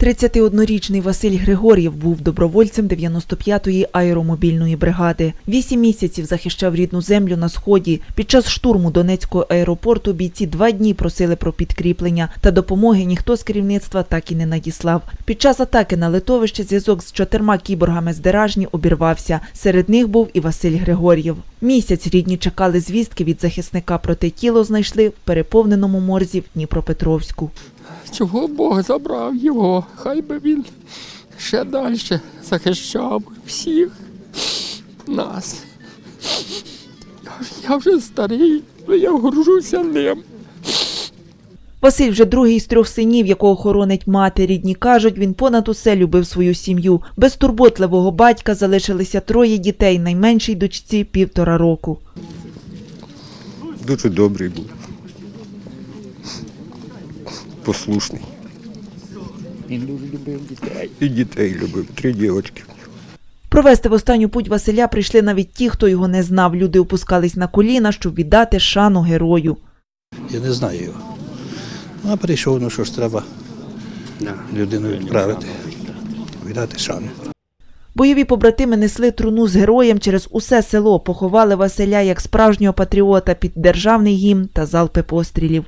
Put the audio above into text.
31-річний Василь Григор'єв був добровольцем 95-ї аеромобільної бригади. Вісім місяців захищав рідну землю на сході. Під час штурму Донецького аеропорту бійці два дні просили про підкріплення, та допомоги ніхто з керівництва так і не надіслав. Під час атаки на литовище зв'язок з чотирма кіборгами з Деражні обірвався. Серед них був і Василь Григор'єв. Місяць рідні чекали звістки від захисника, проте тіло знайшли в переповненому морзі в Дніпропетровську. Чого Бог забрав його? Хай би він ще далі захищав всіх нас. Я, я вже старий, але я горжуся ним. Василь вже другий з трьох синів, якого хоронить мати. Рідні кажуть, він понад усе любив свою сім'ю. Без турботливого батька залишилися троє дітей, найменшій дочці півтора року. Дуже добрий був. Послушний. Він дуже любив дітей. І дітей любив. Три дівчатки. Провести в останню путь Василя прийшли навіть ті, хто його не знав. Люди опускались на коліна, щоб віддати шану герою. Я не знаю його. Ну, а прийшов, ну що ж треба людину відправити, віддати шану. Бойові побратими несли труну з героєм через усе село, поховали Василя як справжнього патріота під державний гімн та залпи пострілів.